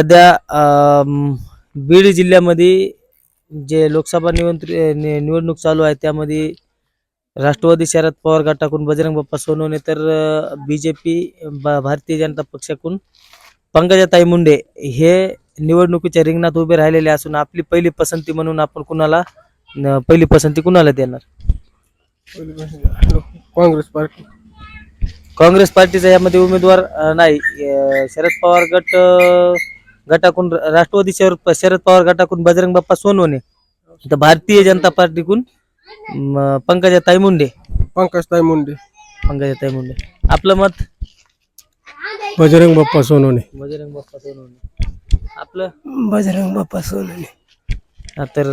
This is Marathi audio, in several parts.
सध्या बीड जिल्ह्यामध्ये जे लोकसभा निवंत्र नि- निवडणूक चालू आहे त्यामध्ये राष्ट्रवादी शरद पवार गटाकडून बजरंग बाप्पा सोनवणे तर बीजेपी भारतीय जनता पक्षाकडून पंकजाताई मुंडे हे निवडणुकीच्या रिंगणात उभे राहिलेले असून आपली पहिली पसंती म्हणून आपण कुणाला पहिली पसंती कुणाला देणार? काँग्रेस पार्टी. काँग्रेस पार्टीचा यामध्ये उमेदवार नाही शरद पवार गट अ, गटाकडून राष्ट्रवादी शरद शरद पवार गटाकडून बजरंग बाप्पा सोनवणे तर भारतीय जनता पार्टीकडून म, पंकजाताई मुंडे. पंकजताई मुंडे. पंकजाताई मुंडे. आपलं मत? बजरंग बाप्पा सोनवणे. बजरंग बाप्पा सोनवणे. आपलं? बजरंग बाप्पा सोनवणे. तर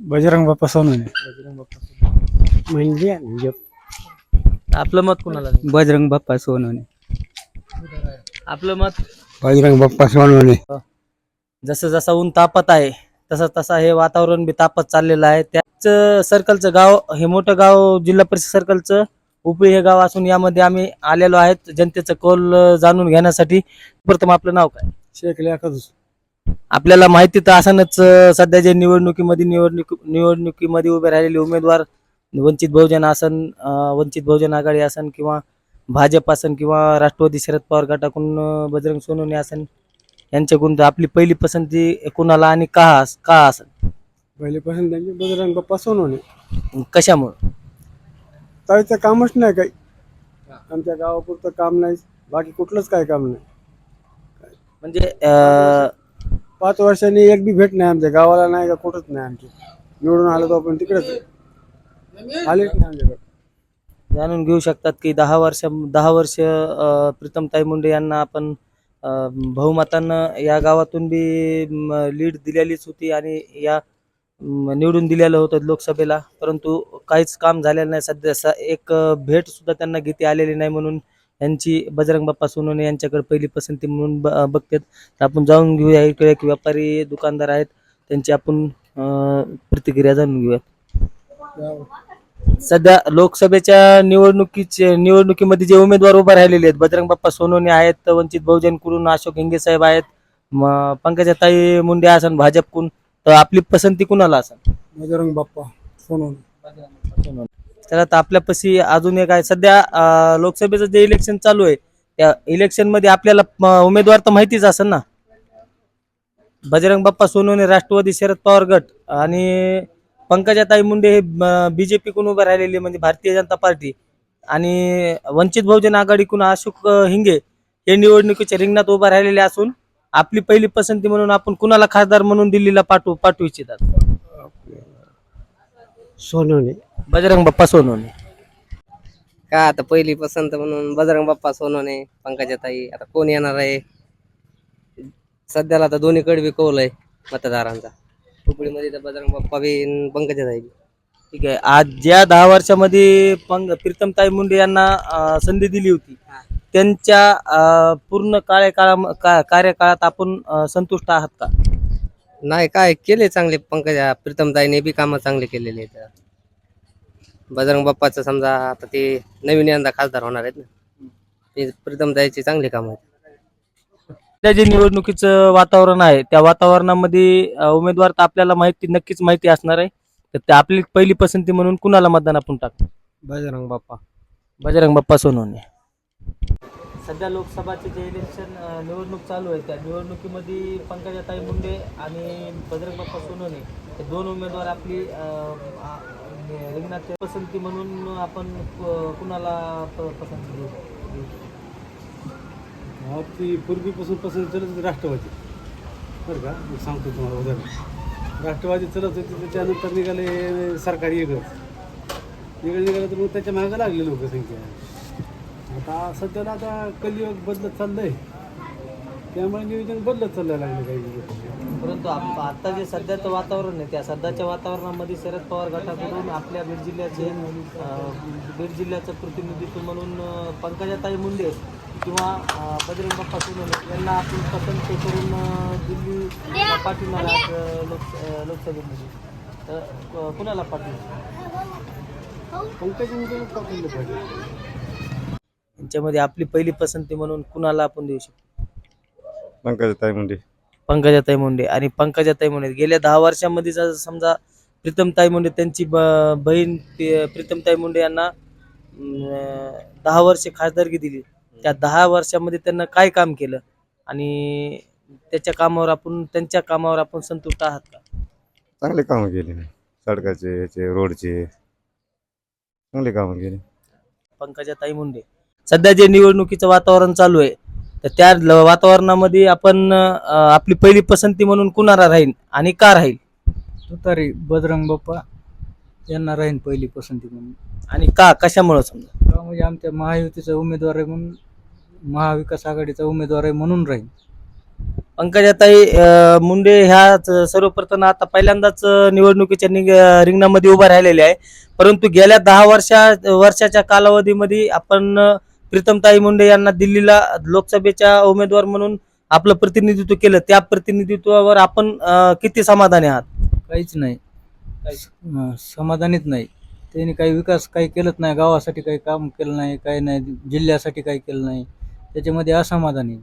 बजरंग बाप्पा सोनवणे. बजरंग बाप्पा सोनवणे. म्हणजे आपलं मत कुणाला? बजरंग बाप्पा सोनवणे. आपलं मत? बजरंग बाप्पा सोनवणे. जसं जसं ऊन तापत आहे तसं तसं हे वातावरण बी तापत चाललेलं आहे. त्याच सर्कलचं गाव हे मोठं गाव जिल्हा परिषद सर्कलचं उपळी हे गाव असून यामध्ये आम्ही आलेलो आहेत जनतेचं कौल अं, जाणून घेण्यासाठी. प्रथम आपलं नाव काय? शेख लियाकत आपल्याला माहिती तर असणच अं, सध्या जे निवडणुकीमध्ये निवडणूक निवडणुकीमध्ये उभे राहिलेले उमेदवार वंचित बहुजन आसन अं, वंचित बहुजन आघाडी आसन किंवा भाजप आसन किंवा राष्ट्रवादी शरद पवार गटाकडून अं, बजरंग सोनवणे आसन यांच्याकडून आपली पहिली पसंती कुणाला आणि का अस- का असेल पहिलेपासून त्यांचे बजरंग बाप्पा सोनवणे. कशामुळं? ताईचं कामच नाही काही. आमच्या गावापुरतं काम नाही बाकी कुठलंच काय काम नाही. म्हणजे अं, पाच वर्षांनी एक बी भेट नाही आमच्या गावाला नाही का कुठंच नाही आमची. निवडून आलो तर आपण तिकडेच आहे. आलेच नाही आमच्याकडे. जाणून घेऊ शकतात की दहा वर्ष दहा वर्ष प्रीतम प्रीतमताई मुंडे यांना आपण अं, बहुमतानं या गावातून बी लीड दिलेलीच होती आणि या निवडून दिलेलं होतं लोकसभेला. परंतु काहीच काम झालेलं नाही. सध्या सा एक भेटसुद्धा भेट सुद्धा त्यांना घेते आलेली नाही म्हणून यांची बजरंग बाप्पा सोनवणे यांच्याकडे पहिली पसंती म्हणून ब बघतात. तर आपण जाऊन घेऊया इकडे एक व्यापारी दुकानदार आहेत. त्यांची आपण प्रतिक्रिया जाणून घेऊया हो. सध्या लोकसभेच्या निवडणुकीचे निवडणुकीमध्ये जे उमेदवार उभे राहिलेले आहेत बजरंग बाप्पा सोनवणे आहेत वंचित बहुजनकडून अशोक हिंगे साहेब आहेत म- पंकजाताई मुंडे असन भाजपकडून तर आपली पसंती कुणाला असेल बजरंग बाप्पा सोनवणे. तर आता आपल्यापाशी अजून एक आहे. सध्या अं, लोकसभेचं जे इलेक्शन चालू आहे त्या इलेक्शनमध्ये आपल्याला म, उमेदवार तर माहितीच असेल ना? बजरंग बाप्पा सोनवणे राष्ट्रवादी शरद पवार गट आणि पंकजाताई मुंडे हे बीजेपी कडून उभे राहिलेले म्हणजे भारतीय जनता पार्टी आणि वंचित बहुजन आघाडीकडून अशोक हिंगे हे निवडणुकीच्या रिंगणात उभा राहिलेले असून आपली पहिली पसंती म्हणून आपण कुणाला खासदार म्हणून दिल्लीला पाठवू पाठवू इच्छितात सोनवणे. बजरंग बाप्पा सोनवणे. का आता पहिली पसंत म्हणून बजरंग बाप्पा सोनवणे पंकजाताई आता कोण येणार आहे? सध्याला आता दोन्हीकडे बी कौल आहे मतदारांचा. हुपळीमध्ये तर बजरंग बाप्पा बी ठीक आहे. आज ज्या दहा वर्षामध्ये पंग प्रीतमताई मुंडे यांना अं, संधी दिली होती त्यांच्या अं, पूर्ण कार्यकाळा का- कार्यकाळात आपण अं, संतुष्ट आहात का? नाही काय केले चांगले पंकजा प्रीतमताईने बी कामं चांगले केलेले आहेत. बजरंग बाप्पाचं समजा आता ते नवीन यंदा खासदार होणार आहेत ना. ते प्रीतमताईची चांगली कामं आहेत. त्या जे निवडणुकीचं वातावरण आहे त्या वातावरणामध्ये उमेदवार तर आपल्याला माहिती नक्कीच माहिती असणार आहे. तर त्या आपली पहिली पसंती म्हणून कुणाला मतदान आपण टाकतो बजरंग बाप्पा. बजरंग बाप्पा सोनवणे. सध्या लोकसभाचे जे इलेक्शन निवडणूक चालू आहे त्या निवडणुकीमध्ये पंकजाताई मुंडे आणि बजरंग बाप्पा सोनवणे हे दोन उमेदवार आपली रिंगणात पसंती म्हणून आपण कुणाला पसंती देऊ? देऊ? ती पूर्वीपासून पसंत चलत होती राष्ट्रवादी. बरं का? मी सांगतो तुम्हाला उदाहरण. राष्ट्रवादी चलत होती त्याच्यानंतर निघाले सरकारी वेगळंच वेगळं निघालं तर मग त्याच्या मागं लागले लोकसंख्या आता सध्याला आता कलियुग बदलत चाललंय. त्यामुळे नियोजन बदलत चाललं लागलं काही परंतु आप- आता जे सध्याचं वातावरण आहे त्या सध्याच्या वातावरणामध्ये शरद पवार गटाकडून आपल्या बीड जिल्ह्याचे अं, बीड जिल्ह्याचं प्रतिनिधित्व म्हणून अं, पंकजाताई मुंडे किंवा बजरंग बाप्पा सोनवणे यांना आपण पसंत करून अं, दिल्लीला पाठवणार आहात, अं, लोक लोकसभेमध्ये. तर कुणाला पाठवू पाठवलं पाहिजे. यांच्यामध्ये आपली पहिली पसंती म्हणून कुणाला आपण देऊ शकतो? पंकजाताई मुंडे. पंकजाताई मुंडे. आणि पंकजाताई मुंडे गेल्या दहा वर्षामध्ये जर समजा प्रीतमताई मुंडे त्यांची ब- बहीण प्रीतमताई मुंडे यांना दहा वर्षे खासदारकी दिली. त्या दहा वर्षामध्ये त्यांना काय काम केलं? आणि त्याच्या कामावर आपण त्यांच्या कामावर आपण संतुष्ट आहात का? चांगले कामं केले सडकाचे याचे रोडचे. चांगले कामं केले. पंकजाताई मुंडे. सध्या जे निवडणुकीचं वातावरण चालू आहे तर त्या ल- वातावरणामध्ये आपण अं, आपली पहिली पसंती म्हणून कुणाला राहील आणि का राहील? तुतारी बजरंग बाप्पा यांना राहीन पहिली पसंती म्हणून. आणि का? कशामुळं समजा? का म्हणजे आमच्या महायुतीचा उमेदवार आहे म्हणून महाविकास आघाडीचा उमेदवार आहे म्हणून राहीन पंकजाताई अं, मुंडे ह्या च- सर्वप्रथम आता पहिल्यांदाच अं, निवडणुकीच्या निग- रिंगणामध्ये उभा राहिलेले आहे. परंतु गेल्या दहा वर्षा वर्षाच्या कालावधीमध्ये आपण अं, प्रीतमताई मुंडे यांना दिल्लीला लोकसभेच्या उमेदवार म्हणून आपलं प्रतिनिधित्व केलं. त्या प्रतिनिधित्वावर आपण अं, किती समाधानी आहात? काहीच नाही. अं, समाधानीच नाही. त्यांनी काही विकास काही केलंच नाही. गावासाठी काही काम केलं नाही काही नाही. जिल्ह्यासाठी काही केलं नाही. त्याच्यामध्ये असमाधानी